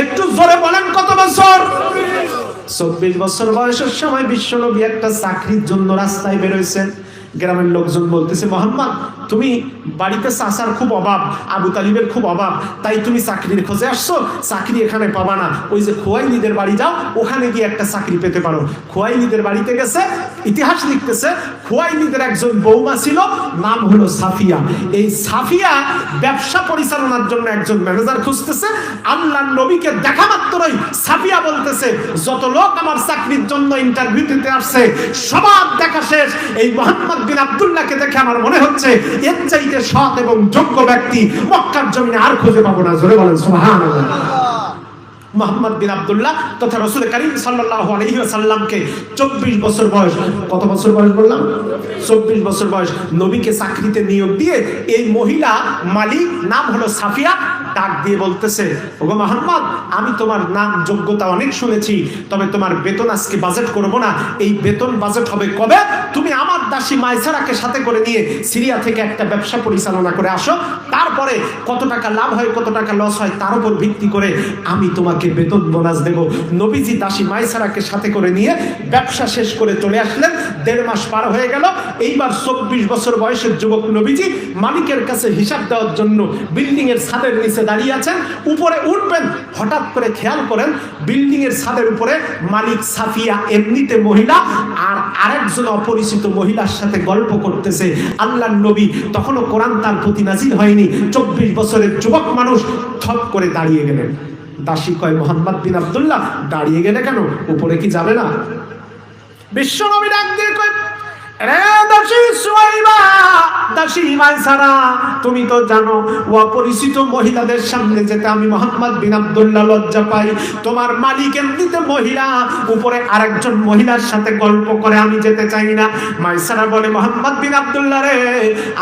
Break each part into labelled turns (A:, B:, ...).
A: একটু জোরে বলেন কত বছর? চব্বিশ বছর বয়সের সময় বিশ্বনবী একটা চাকরির জন্য রাস্তায় বেরোয়ছেন গ্রামের লোকজন বলতেছে, মোহাম্মদ তুমি বাড়িতে চাষার খুব অভাব, আবু তালিবের খুব অভাব, তাই তুমি চাকরির খোঁজে আসছো, চাকরি এখানে পাবা না। ওই যে খোয়াইলিদের বাড়ি যাও, ওখানে গিয়ে একটা চাকরি পেতে পারো। খোয়াইলিদের বাড়িতে গেছে, ইতিহাস লিখতেছে, খোয়াইলিদের একজন বৌমা ছিল, নাম হলো সাফিয়া। এই সাফিয়া ব্যবসা পরিচালনার জন্য একজন ম্যানেজার খুঁজতেছে আল্লাহ নবীকে দেখা মাত্রই সাফিয়া বলতেছে, যত লোক আমার চাকরির জন্য ইন্টারভিউ দিতে আসছে, সবার দেখা শেষ। এই মোহাম্মদ বিন আব্দুল্লাহকে দেখে আমার মনে হচ্ছে এর চাইতে সৎ এবং যোগ্য ব্যক্তি মক্কার জমিনে আর খুঁজে পাবো না। জোরে বলেন সুহান মোহাম্মদ বিন আবদুল্লাহ তথা রসুল করিম সাল্লাহ 24 বছর বয়স, কত বছর বয়স বললাম? 24 বছর বয়স। নবীকে চাকরিতে নিয়োগ দিয়ে এই মহিলা মালিক, নাম হলো সাফিয়া ডাক দিয়ে বলতেছে, ওগো মোহাম্মদ, আমি তোমার নাম যোগ্যতা অনেক শুনেছি, তবে তোমার বেতন আজকে বাজেট করব না। এই বেতন বাজেট হবে কবে? তুমি আমার দাসী মাইসারাকে সাথে করে নিয়ে সিরিয়া থেকে একটা ব্যবসা পরিচালনা করে আসো। তারপরে কত টাকা লাভ হয়, কত টাকা লস হয়, তার উপর ভিত্তি করে আমি তোমাকে বেতন বোনাস দেব। নবীজি দাসী মাইসারাকে সাথে করে নিয়ে ব্যবসা শেষ করে চলে আসলেন। দেড় মাস পার হয়ে গেল। এইবার চব্বিশ বছর বয়সের যুবক নবীজি মালিকের কাছে হিসাব দেওয়ার জন্য বিল্ডিং এর ছাদের নিচে দাঁড়িয়ে আছেন, উপরে উঠবেন, হঠাৎ করে খেয়াল করেন বিল্ডিং এর ছাদের উপরে মালিক সাফিয়া এমনিতে মহিলা আর আরেকজন অপরিচিত মহিলার সাথে গল্প করতেছে। আল্লাহ নবী তখনও কোরআন তার প্রতি নাজির হয়নি। চব্বিশ বছরের যুবক মানুষ থপ করে দাঁড়িয়ে গেলেন। দাসী কয়, মোহাম্মদ বিন আব্দুল্লাহ, দাঁড়িয়ে গেলে কেন? উপরে কি যাবে না? বিশ্ব নবী ডাক দিয়ে কয় তুমি তো জানো, অপরিচিত মহিলাদের সামনে যেতে আমি মোহাম্মদ বিন লজ্জা পাই। তোমার মহিলা, উপরে আরেকজন মহিলার সাথে গল্প করে আমি যেতে চাই না। মাইসারা বলে, মোহাম্মদ বিন রে,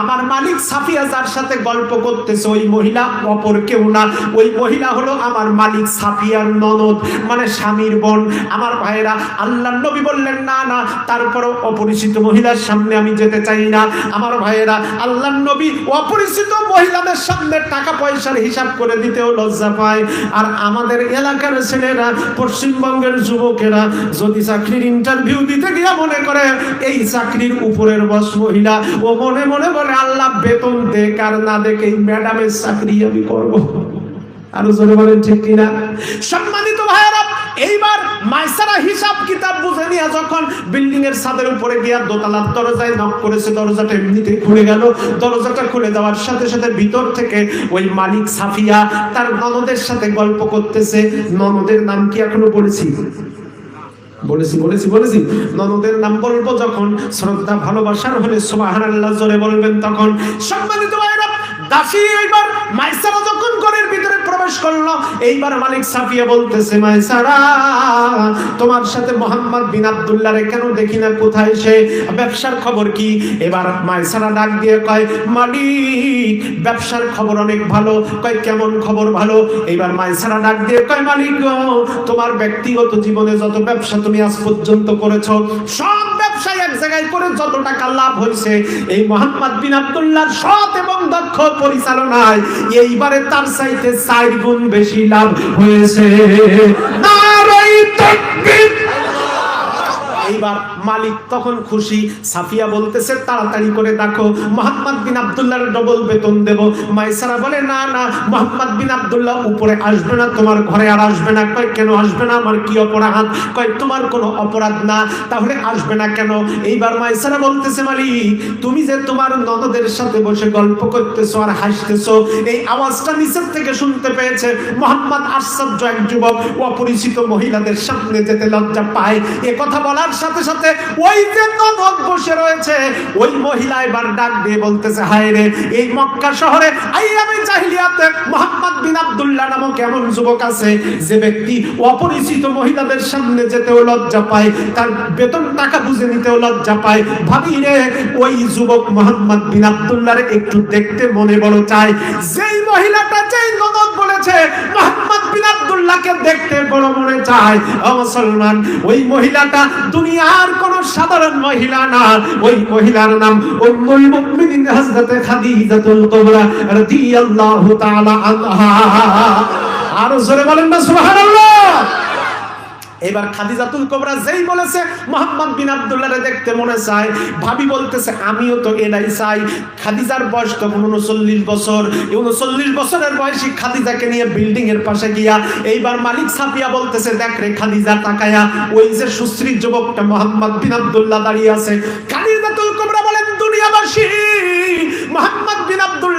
A: আমার মালিক সাফিয়া যার সাথে গল্প করতেছে, ওই মহিলা অপর কেউ না। ওই মহিলা হলো আমার মালিক সাফিয়ার ননদ মানে স্বামীর বোন। আমার ভাইরা আল্লাহ নবী বললেন, না না, তারপরও অপরিচিত মহিলার সামনে আমি যেতে চাই না। আমার ভাইয়েরা আল্লাহ নবী অপরিচিত মহিলাদের সামনে টাকা পয়সার হিসাব করে দিতেও লজ্জা পায়। আর আমাদের এলাকার ছেলেরা, পশ্চিমবঙ্গের যুবকেরা যদি চাকরির ইন্টারভিউ দিতে গিয়ে মনে করে, এই চাকরির উপরের বস মহিলা, ও মনে মনে বলে, আল্লাহ, বেতন দেখ আর না দেখ, এই ম্যাডামের চাকরি আমি করব। আরও জোরে বলেন ঠিক কিনা? সম্মানিত ভাইয়েরা, এইবার মাইসারা হিসাব কিতাব বুঝে নিয়ে যখন বিল্ডিং এর ছাদের উপরে গিয়া দোতলার দরজায় নক করেছে, দরজাটা এমনিতেই খুলে গেল। দরজাটা খুলে দেওয়ার সাথে সাথে ভিতর থেকে ওই মালিক সাফিয়া তার ননদের সাথে গল্প করতেছে। ননদের নাম কি এখনও বলেছি? বলেছি বলেছি বলেছি। ননদের নাম বলব যখন শ্রদ্ধা, ভালোবাসার হলে সুবাহান আল্লাহ জোরে বলবেন তখন। সম্মানিত ভাইরা দাসী এইবার মাইসারা যখন ঘরের ভিতরে প্রবেশ করল। এইবার মালিক সাফিয়া বলতেছে মাইসারা তোমার সাথে মোহাম্মদ বিন আব্দুল্লাহ রে কেন দেখি না? কোথায় সে? ব্যবসার খবর কি? এবার মাইসারা ডাক দিয়ে কয়, মালিক, ব্যবসার খবর অনেক ভালো। কয়, কেমন খবর ভালো? এইবার মাইসারা ডাক দিয়ে কয়, মালিক তোমার ব্যক্তিগত জীবনে যত ব্যবসা তুমি আজ পর্যন্ত করেছ, সব ব্যবসায় এক জায়গায় করে যত টাকা লাভ হয়েছে, এই মোহাম্মদ বিন আবদুল্লাহ সৎ এবং দক্ষ পরিচালনায় এইবারে তার চাইতে চার গুণ বেশি লাভ হয়েছে। নারাই এইবার মালিক তখন খুশি। সাফিয়া বলতেছে, তাড়াতাড়ি করে দেখো, মোহাম্মদ বিন আব্দুল্লাহর ডবল বেতন দেব। মাইসারা বলে, না না, মোহাম্মদ বিন আব্দুল্লাহ উপরে আসবে না, তোমার ঘরে আর আসবে না। কয়, কেন আসবে না? আমার কি অপরাধ? কয়, তোমার কোনো অপরাধ না, তাহলে আসবে না কেন? এইবার মাইসারা বলতেছে, মালিক, তুমি যে তোমার ননদের সাথে বসে গল্প করতেছো আর হাসতেছো, এই আওয়াজটা নিচের থেকে শুনতে পেয়েছে। মোহাম্মদ আশ্চর্য এক যুবক, অপরিচিত মহিলাদের সামনে যেতে লজ্জা পায়। এ কথা বলার সাথে সাথে সাথে ওই যে ননদ বসে রয়েছে, ওই মহিলা এবার ডাক দিয়ে বলতেছে, হায় রে, এই মক্কা শহরে আইয়ামে জাহিলিয়াতে মোহাম্মদ বিন আব্দুল্লাহ নামক এমন যুবক আছে যে ব্যক্তি অপরিচিত মহিলাদের সামনে যেতেও লজ্জা পায়, তার বেতন টাকা বুঝে নিতেও লজ্জা পায়। ভাবি রে, ওই যুবক মোহাম্মদ বিন আব্দুল্লাহর একটু দেখতে মনে বড় চায়। যেই মহিলাটা যেই ননদ বলেছে, মোহাম্মদ বিন আব্দুল্লাহকে দেখতে বড় মনে চায়। ও মুসলমান, ওই মহিলাটা দুনিয়ার কোন সাধারণ মহিলা না। ওই মহিলার নাম উম্মুল মুমিনিন হযরত খাদিজাতুল কুবরা রাদিয়াল্লাহু তাআলা আনহা। আর জোরে বলেন না, সুবহানাল্লাহ। এবার খাদিজাতুল কোবরা যেই বলেছে, মোহাম্মদ বিন আব্দুল্লাহরে দেখতে মনে চায়। ভাবি বলতেছে, আমিও তো এটাই চাই। খাদিজার বয়স তখন উনচল্লিশ বছর। উনচল্লিশ বছরের বয়সী খাদিজাকে নিয়ে বিল্ডিং এর পাশে গিয়া এইবার মালিক সাফিয়া বলতেছে, দেখ রে খাদিজা, তাকায়া, ওই যে সুশ্রী যুবকটা মোহাম্মদ বিন আব্দুল্লাহ দাঁড়িয়ে আছে। খাদিজাতুল কোবরা বলেন, দুনিয়াবাসী, মোহাম্মদ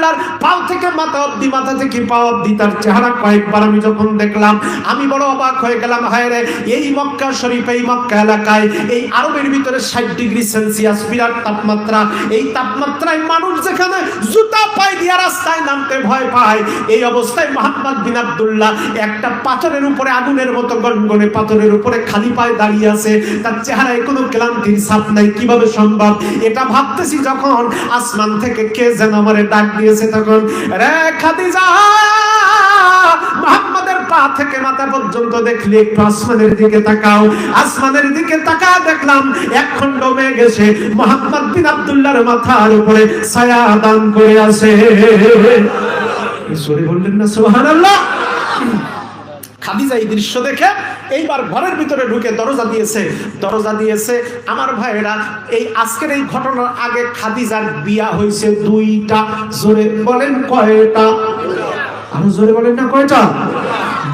A: বিন আব্দুল্লাহর পাও থেকে মাথা অব্দি, মাথা থেকে পা অব্দি তার চেহারা কয়েকবার আমি যখন দেখলাম, আমি বড় অবাক হয়ে গেলাম, হায় রে, এই মক্কা শরীফ, এই মক্কা এলাকায়, এই আরবের ভিতরে ষাট ডিগ্রি সেলসিয়াস বিরাট তাপমাত্রা, এই তাপমাত্রায় মানুষ যেখানে জুতা পায় দিয়া রাস্তায় নামতে ভয় পায়, এই অবস্থায় মোহাম্মদ বিন আব্দুল্লাহ একটা পাথরের উপরে আগুনের মতো গনগনে পাথরের উপরে খালি পায়ে দাঁড়িয়ে আছে, তার চেহারায় কোনো ক্লান্তির ছাপ নাই, কীভাবে সম্ভব? এটা ভাবতেছি যখন আসমান থেকে কে যেন আমারে ডাক দিয়েছে তখন, রে খাদিজা পা থেকে মাথা পর্যন্ত দেখলি একটু আসমানের দিকে তাকাও। আসমানের দিকে তাকা দেখলাম এক খন্ড মেঘ মোহাম্মদ বিন আব্দুল্লাহর মাথার উপরে ছায়া দান করে আছে। সরে বললেন না, সুবহানাল্লাহ। খাদিজা এই দৃশ্য দেখে এইবার ঘরের ভিতরে ঢুকে দরজা দিয়েছে। দরজা দিয়েছে। আমার ভাইয়েরা, এই আজকের এই ঘটনার আগে খাদিজার বিয়া হয়েছে দুইটা। জোরে বলেন কয়টা? আরও জোরে বলেন না কয়টা?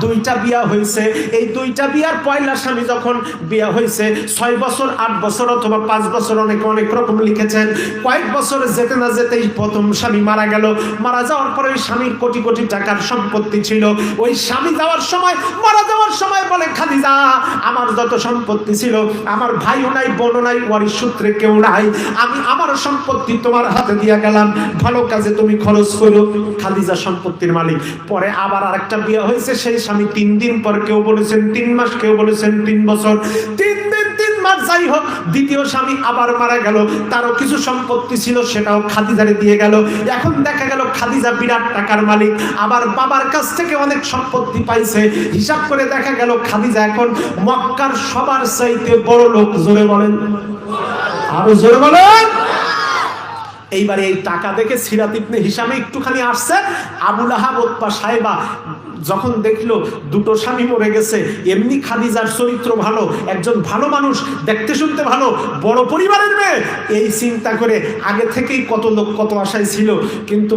A: দুইটা বিয়া হয়েছে। এই দুইটা বিয়ার পয়লা স্বামী যখন বিয়া হয়েছে, ছয় বছর, আট বছর অথবা পাঁচ বছর অনেক অনেক রকম লিখেছেন। কয়েক বছর যেতে না যেতেই প্রথম স্বামী মারা গেল। মারা যাওয়ার পরে ওই স্বামীর কোটি কোটি টাকার সম্পত্তি ছিল। ওই স্বামী যাওয়ার সময়, মারা যাওয়ার সময় বলে, খাদিজা, আমার যত সম্পত্তি ছিল, আমার ভাইও নাই, বোনও নাই, ওয়ারিশ সূত্রে কেউ নাই। আমি আমার সম্পত্তি তোমার হাতে দিয়ে গেলাম। ভালো কাজে তুমি খরচ করো। খাদিজা সম্পত্তির মালিক। পরে আবার আরেকটা বিয়ে হয়েছে, সেই স্বামী তিন দিন পর কেউ বলেছেন তিন মাস, কেউ বলেছেন তিন বছর। তিন দিন, তিন মাস, যাই হোক, দ্বিতীয় স্বামী আবার মারা গেল। তারও কিছু সম্পত্তি ছিল, সেটাও খাদিজারে দিয়ে গেল। এখন দেখা গেল খাদিজা বিরাট টাকার মালিক। আবার বাবার কাছ থেকে অনেক সম্পত্তি পাইছে। হিসাব করে দেখা গেল খাদিজা এখন মক্কার সবার চাইতে বড় লোক, জোরে বলেন। আরও জোরে বলেন। এইবারে এই টাকা দেখে সিরাত ইবনে হিসামে একটুখানি আসছে। আবুল আহাব ওৎপা সাহেবা যখন দেখল দুটো স্বামী মরে গেছে, এমনি খাদিজার চরিত্র ভালো, একজন ভালো মানুষ, দেখতে শুনতে ভালো, বড় পরিবারের মেয়ে, এই চিন্তা করে আগে থেকেই কত লোক কত আশায় ছিল, কিন্তু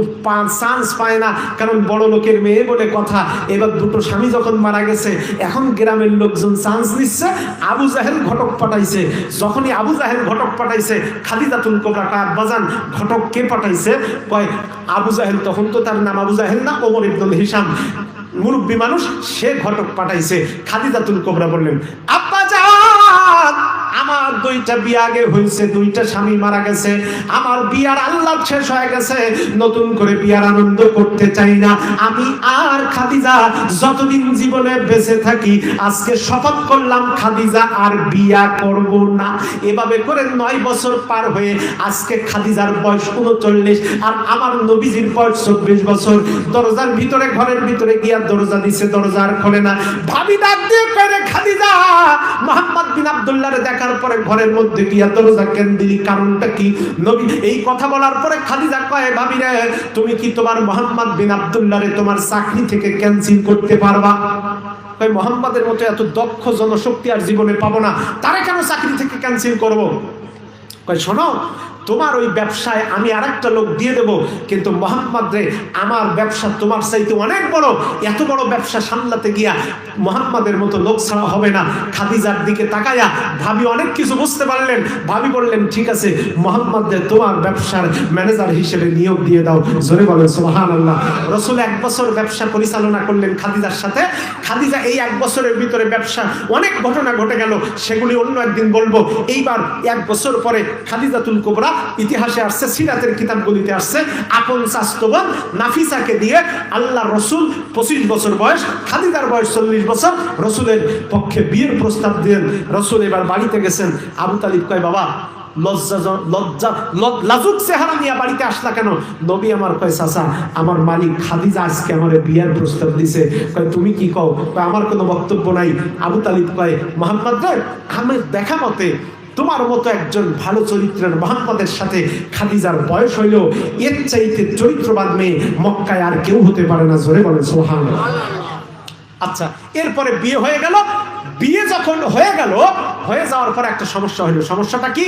A: চান্স পায় না, কারণ বড় লোকের মেয়ে বলে কথা। এবার দুটো স্বামী যখন মারা গেছে, এখন গ্রামের লোকজন চান্স নিচ্ছে, আবু জাহেল ঘটক পাঠাইছে। যখনই আবু জাহেল ঘটক পাঠাইছে, খাদিজাতুল কোবরা কার বাজান ঘটক কে পাঠাইছে? কয়, আবু জাহেল তখন তো তার নাম আবু জাহেল না, ওমর ইবনুল হিসাম মুরব্বী মানুষ, সে ঘটক পাঠাইছে। খাদিজাতুল কোবরা বললেন, আব্বা যা দুইটা বিয়ে আগে হয়েছে দুইটা স্বামী মারা গেছে। আমার বিয়ার আল্লাহ শেষ হয়ে গেছে, নতুন করে বিয়ার আনন্দ করতে চাই না। আমি আর খাদিজা যতদিন জীবনে বেঁচে থাকি, আজকে শপথ করলাম, খাদিজা আর বিয়া করব না। এভাবে করে নয় বছর পার হয়ে আজকে খাদিজার বয়স উনচল্লিশ, আর আমার নবীজির বয়স চব্বিশ বছর। দরজার ভিতরে, ঘরের ভিতরে গিয়া দরজা দিছে, দরজা আর খোলে না। ভাবি ডাক দিয়ে খাদিজা, মোহাম্মদ বিন আব্দুল্লাহ দেখার পরে ঘরের মধ্যে গিয়া দরজা কেন দিলি? কারণটা কি? নবী এই কথা বলার পরে খাদিজা কয়, ভাবি রে, তুমি কি তোমার মোহাম্মদ বিন আব্দুল্লাহ রে তোমার চাকরি থেকে ক্যান্সেল করতে পারবা? কয়, মোহাম্মদের মতো এত দক্ষ জনশক্তি আর জীবনে পাবো না। তারা কেন চাকরি থেকে ক্যান্সেল করব? কয়, শোনো তোমার ওই ব্যবসায় আমি আরেকটা লোক দিয়ে দেব। কিন্তু মোহাম্মদ রে আমার ব্যবসা তোমার চাইতে অনেক বড়। এত বড় ব্যবসা সামলাতে গিয়া মোহাম্মদের মতো লোক ছাড়া হবে না। খাদিজার দিকে তাকায়া ভাবি অনেক কিছু বুঝতে পারলেন। ভাবি বললেন, ঠিক আছে মোহাম্মদ রে তোমার ব্যবসার ম্যানেজার হিসেবে নিয়োগ দিয়ে দাও। জোরে বলেন সোহান আল্লাহ রসুল এক বছর ব্যবসা পরিচালনা করলেন খাদিজার সাথে। খাদিজা এই এক বছরের ভিতরে ব্যবসা অনেক ঘটনা ঘটে গেল। সেগুলি অন্য একদিন বলব। এইবার এক বছর পরে খাদিজাতুল কোবরা ইতিহাসে আসছে, সিরাতের কিতাবগুলিতে আসছে। আপন শাস্তবান নাফিসাকে দিয়ে আল্লাহ রসুল পঁচিশ বছর বয়স, খাদিজার বয়স চল্লিশ বছর, রসুলের পক্ষে বিয়ের প্রস্তাব দিলেন। রসুল এবার বাড়িতে গেছেন। আবু তালিব কয়, বাবা লাজুক চেহারা নিয়ে বাড়িতে আসলা কেন? নবী আমার কয়, চাচা, আমার মালিক খাদিজা আজকে আমার বিয়ার প্রস্তাব দিছে। কয়, তুমি কি কও? আমার কোনো বক্তব্য নাই। আবু তালিব কয়, মোহাম্মদ আমি দেখা মতে তোমার মতো একজন ভালো চরিত্রের মোহাম্মদের সাথে খাদিজার বয়স হইলেও এর চাইতে চরিত্রবাদ মেয়ে মক্কায় আর কেউ হতে পারে না, জোরে বলে সোহান আচ্ছা এরপরে বিয়ে হয়ে গেল। বিয়ে যখন হয়ে গেল, হয়ে যাওয়ার পর একটা সমস্যা হলো সমস্যাটা কি?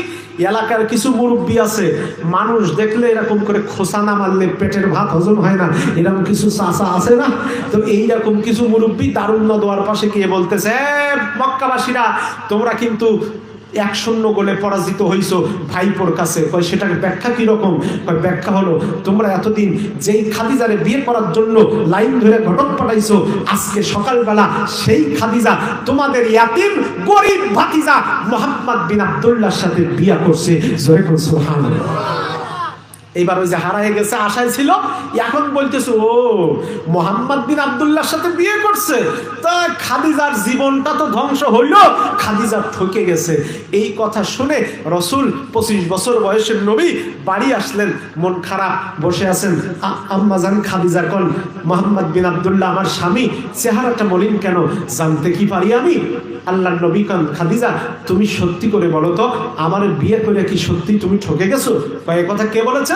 A: এলাকার কিছু মুরব্বী আছে, মানুষ দেখলে এরকম করে খোসা না মারলে পেটের ভাত হজম হয় না, এরকম কিছু চাষা আছে না? তো এইরকম কিছু মুরব্বী দারুণ দোয়ার পাশে গিয়ে বলতেছে মক্কাবাসীরা, তোমরা কিন্তু এক শূন্য গোলে পরাজিত হইছো ভাইপোর কাছে। কয়, সেটার ব্যাখ্যা কি রকম? কয়, ব্যাখ্যা হলো, তোমরা এতদিন যেই খাদিজারে বিয়ে করার জন্য লাইন ধরে ঘটক পাঠাইছো, আজকে সকালবেলা সেই খাদিজা তোমাদের ইয়াতিম গরিব ভাতিজা মোহাম্মদ বিন আব্দুল্লাহর সাথে বিয়া করছে। জয় সুবহানাল্লাহ। এইবার ওই যে হারায় গেছে, আশায় ছিল। এখন বলতেছে, ও, মোহাম্মদ বিন আব্দুল্লাহর সাথে বিয়ে করছে। তা খাদিজার জীবনটা তো ধ্বংস হইল, খাদিজা ঠকে গেছে। এই কথা শুনে রসুল পঁচিশ বছর বয়সের নবী বাড়ি আসলেন, মন খারাপ, বসে আছেন। আ- আম্মা জান, খাদিজা কন? মোহাম্মদ বিন আব্দুল্লাহ, আমার স্বামী, চেহারাটা মলিন কেন? জানতে কি পারি আমি? আল্লাহ নবী কান খাদিজা, তুমি সত্যি করে বলো তো, আমার বিয়ে করে কি সত্যি তুমি ঠকে গেছো? বা কথা কে বলেছে?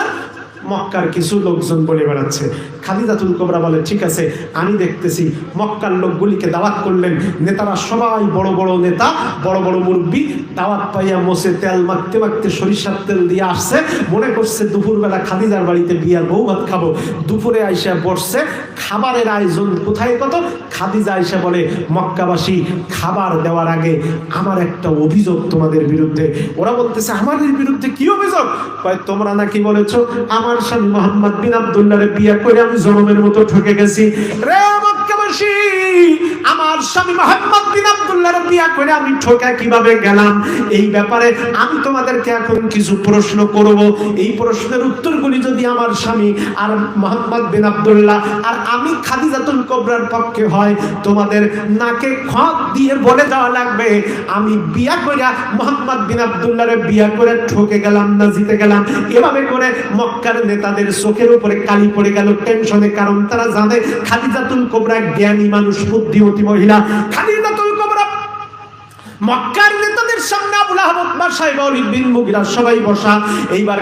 A: মক্কার কিছু লোকজন বলে বেড়াচ্ছে। খালিদাতুল কোবরা বলে, ঠিক আছে, আমি দেখতেছি, মক্কার লোকগুলিকে দাওয়াত করলেন। নেতারা সবাই বড় বড় নেতা, বড় বড় মুরব্বী, দাওয়াত পাইয়া মোসে তেল মাখতে মাখতে সরিষার তেল দিয়ে আসছে। মনে করছে দুপুরবেলা খাদিজার বাড়িতে বিয়ার বউ ভাত খাব। দুপুরে আইসা বসছে, খাবারের আয়োজন কোথায় কত? খাদিজা আইসা বলে, মক্কাবাসী, খাবার দেওয়ার আগে আমার একটা অভিযোগ তোমাদের বিরুদ্ধে। ওরা বলতেছে, আমাদের বিরুদ্ধে কি অভিযোগ? তোমরা নাকি বলেছ, আমার স্বামী মোহাম্মদ বিন আবদুল্লাহ বিয়ে করে আমি জনমের মতো ঠকে গেছি। রে মক্কাবাসী আমার স্বামী মোহাম্মদ বিন বিয়ে করে আমি ঠকা কীভাবে গেলাম? এই ব্যাপারে আমি তোমাদেরকে এখন কিছু প্রশ্ন করব। এই প্রশ্নের উত্তরগুলি যদি আমার স্বামী আর মোহাম্মদ বিন আর আমি খাদিজাতুল কোবরার পক্ষে হয়, তোমাদের নাকে খত দিয়ে বলে দেওয়া লাগবে, আমি বিয়া করে মোহাম্মদ বিন আব্দুল্লাহরে বিয়া করে ঠকে গেলাম না জিতে গেলাম। এভাবে করে মক্কার নেতাদের চোখের উপরে কালি পড়ে গেল টেনশনে কারণ। তারা জানে খাদিজাতুল কোবরা জ্ঞানী মানুষ, বুদ্ধিমতী মহিলা মক্কার নেতাদের সামনে আবুল আহমদ বিন সবাই বসা। এইবার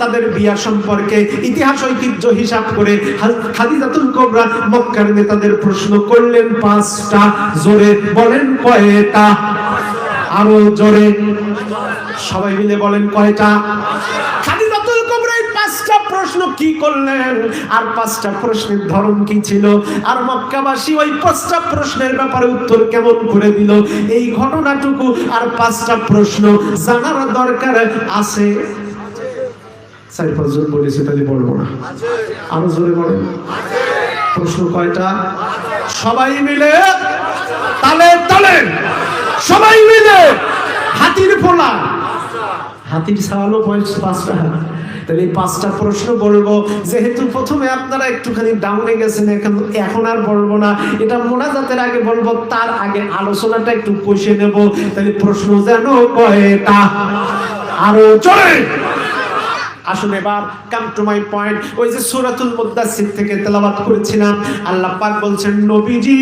A: তাদের বিয়া সম্পর্কে ইতিহাস, ঐতিহ্য হিসাব করে মক্কার নেতাদের প্রশ্ন করলেন পাঁচটা জোরে, বলেন কয়টা? আরও জোরে। সবাই মিলে বলেন কয়টা? পাঁচটা প্রশ্ন কি করলেন? আর পাঁচটা প্রশ্নের ধরন কি ছিল? আর মক্কাবাসী ওই পাঁচটা প্রশ্নের ব্যাপারে উত্তর কেমন করে দিল? এই ঘটনাটুকু আর পাঁচটা প্রশ্ন জানার দরকার আছে। চার পাঁচজন বলেছে তাহলে বলব না। আরও জোরে বলেন। প্রশ্ন কয়টা? সবাই মিলে তালে তালে। সবাই মিলে হাতির পোলা হাতির সাওয়ালও পাঁচটা তাহলে পাঁচটা প্রশ্ন বলব। যেহেতু প্রথমে আপনারা একটুখানি ডাউনে গেছেন, এখন এখন আর বলব না। এটা মোনাজাতের আগে বলব, তার আগে আলোচনাটা একটু কষে নেব। তাহলে প্রশ্ন যেন কয়টা? আরও চলে আসলে এবার কাম টু মাই পয়েন্ট ওই যে সূরাতুল মুদাসসির থেকে তেলাওয়াত করেছিলাম, আল্লাহ পাক বলছেন, নবীজি,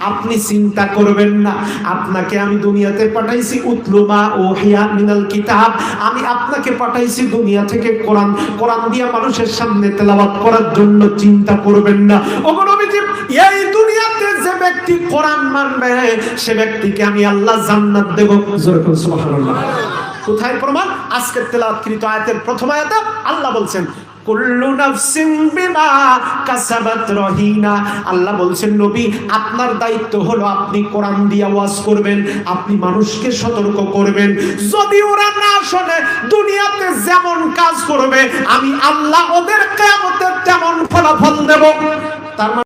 A: আপনি চিন্তা করবেন না। আপনাকে আমি দুনিয়াতে পাঠাইছি উতলুমা ও হিয়া মিনাল কিতাব। আমি আপনাকে পাঠাইছি দুনিয়া থেকে কোরআন। কোরআন দিয়া মানুষের সামনে তেলাওয়াত করার জন্য চিন্তা করবেন না। ওগো নবীজি, এই দুনিয়াতে যে ব্যক্তি কোরআন মানবে, সে ব্যক্তিকে আমি আল্লাহ জান্নাত দেব। জোরে সুবহানাল্লাহ। কোথায় প্রমাণ? আজকের তেলাওয়াতকৃত আয়াতের প্রথম আয়াতে আল্লাহ বলছেন আল্লাহ বলছেন, নবী, আপনার দায়িত্ব হলো আপনি কোরআন দিয়ে ওয়াজ করবেন, আপনি মানুষকে সতর্ক করবেন। যদি ওরা না শোনে, দুনিয়াতে যেমন কাজ করবে, আমি আল্লাহ ওদের কিয়ামতে তেমন ফলাফল দেব। তার মানে